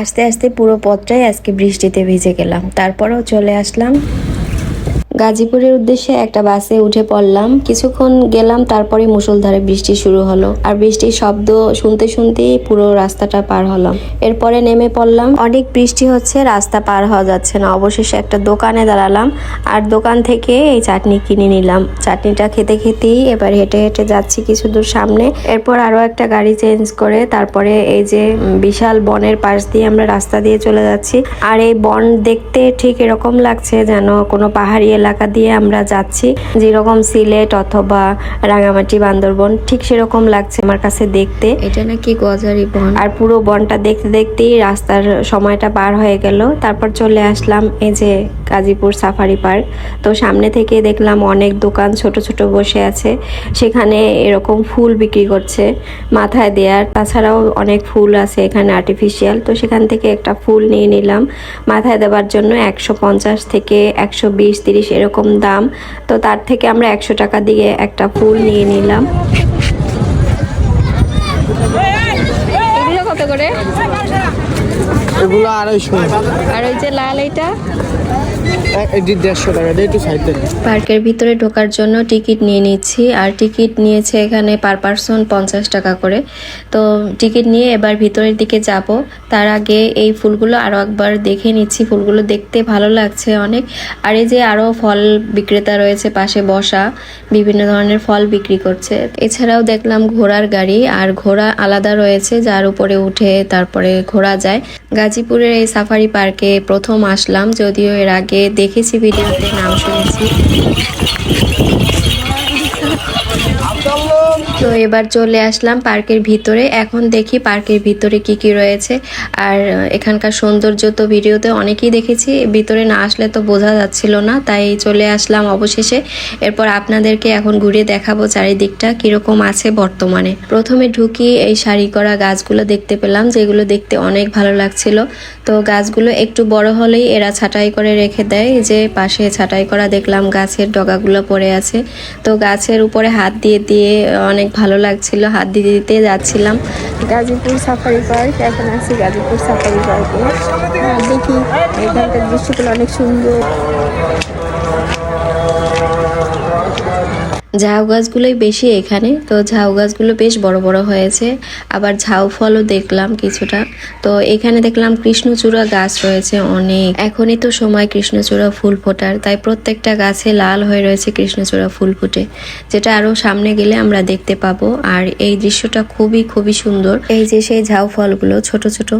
আস্তে আস্তে পুরো পথটাই আজকে বৃষ্টিতে ভিজে গেলাম। তারপরেও চলে আসলাম গাজীপুরের উদ্দেশ্যে একটা বাসে উঠে পড়লাম। কিছুক্ষণ গেলাম, তারপরে মুষলধারে বৃষ্টি শুরু হলো। আর বৃষ্টির শব্দ শুনতে শুনতেই পুরো রাস্তাটা পার হলাম। এরপরে নেমে পড়লাম। অনেক বৃষ্টি হচ্ছে, রাস্তা পার হওয়া যাচ্ছে না। অবশেষে একটা দোকানে দাঁড়ালাম আর দোকান থেকে এই চাটনি কিনে নিলাম। চাটনিটা খেতে খেতেই এবার হেঁটে হেঁটে যাচ্ছি কিছু দূর সামনে। এরপর আরও একটা গাড়ি চেঞ্জ করে তারপরে এই যে বিশাল বনের পাশ দিয়ে আমরা রাস্তা দিয়ে চলে যাচ্ছি। আর এই বন দেখতে ঠিক এরকম লাগছে যেন কোনো পাহাড়ি এলাকা দিয়ে আমরা যাচ্ছি। যেরকম সিলেট অথবা রাঙামাটি বান্দরবন ঠিক সেরকম লাগছে আমার কাছে দেখতে। এটা নাকি গজারি বন। আর পুরো বনটা দেখতে দেখতেই রাস্তার সময়টা পার হয়ে গেল। তারপর চলে আসলাম এই যে গাজীপুর সাফারি পার্ক। তো সামনে থেকে দেখলাম অনেক দোকান ছোট ছোট বসে আছে। সেখানে এরকম ফুল বিক্রি করছে মাথায় দেওয়ার তাছাড়াও অনেক ফুল আছে এখানে আর্টিফিশিয়াল তো সেখান থেকে একটা ফুল নিয়ে নিলাম। মাথায় দেওয়ার জন্য একশো পঞ্চাশ থেকে একশো বিশ, তিরিশ এরকম দাম। তো তার থেকে আমরা একশো টাকা দিয়ে একটা ফুল নিয়ে নিলাম। কত করে? এগুলো আড়াইশো। আর ওই যে লাল থেকে পার্কের ভিতরে ঢোকার জন্য টিকিট নিয়ে নিচ্ছি আর টিকিট নিয়েছে এখানে পার পারসন পঞ্চাশ টাকা করে। তো টিকিট নিয়ে এবার ভিতরের দিকে যাব। তার আগে এই ফুলগুলো আরও একবার দেখে নিচ্ছি। ফুলগুলো দেখতে ভালো লাগছে অনেক। আর এই যে আরও ফল বিক্রেতা রয়েছে পাশে বসা বিভিন্ন ধরনের ফল বিক্রি করছে। এছাড়াও দেখলাম ঘোড়ার গাড়ি আর ঘোড়া আলাদা রয়েছে যার উপরে উঠে তারপরে ঘোরা যায়। গাজীপুরের এই সাফারি পার্কে প্রথম আসলাম যদিও এর আগে দেখেছি ভিডিওতে নাম শুনেছি। তো এবার চলে আসলাম পার্কের ভিতরে। এখন দেখি পার্কের ভিতরে কি কি রয়েছে। আর এখানকার সৌন্দর্য তো ভিডিওতে অনেকেই দেখেছি। ভিতরে না আসলে তো বোঝা যাচ্ছিল না, তাই চলে আসলাম অবশেষে। এরপর আপনাদেরকে এখন ঘুরে দেখাবো চারিদিকটা কীরকম আছে বর্তমানে। প্রথমে ঢুকি এই শাড়ি করা গাছগুলো দেখতে পেলাম, যেগুলো দেখতে অনেক ভালো লাগছিল। তো গাছগুলো একটু বড় হলেই এরা ছাঁটাই করে রেখে দেয়। যে পাশে ছাঁটাই করা দেখলাম গাছের ডগাগুলো পড়ে আছে। তো গাছের উপরে হাত দিয়ে দিয়ে অনেক ভালো লাগছিল, হাত দিতে দিতে যাচ্ছিলাম। গাজীপুর সাফারি পার্ক এখন আছি গাজীপুর সাফারি পার্কে দেখি, এখানকার দৃশ্যগুলো অনেক সুন্দর। ঝাউ গাছগুলোই বেশি এখানে। তো ঝাউ গাছগুলো বেশ বড় বড় হয়েছে। আবার ঝাউ ফলও দেখলাম কিছুটা। তো এখানে দেখলাম কৃষ্ণচূড়া গাছ রয়েছে অনেক। এখনই তো সময় কৃষ্ণচূড়া ফুল ফোটার। তাই প্রত্যেকটা গাছে লাল হয়ে রয়েছে কৃষ্ণচূড়া ফুল ফুটে। যেটা আরও সামনে গেলে আমরা দেখতে পাবো। আর এই দৃশ্যটা খুবই খুবই সুন্দর। এই যে সেই ঝাউ ফলগুলো ছোট ছোট।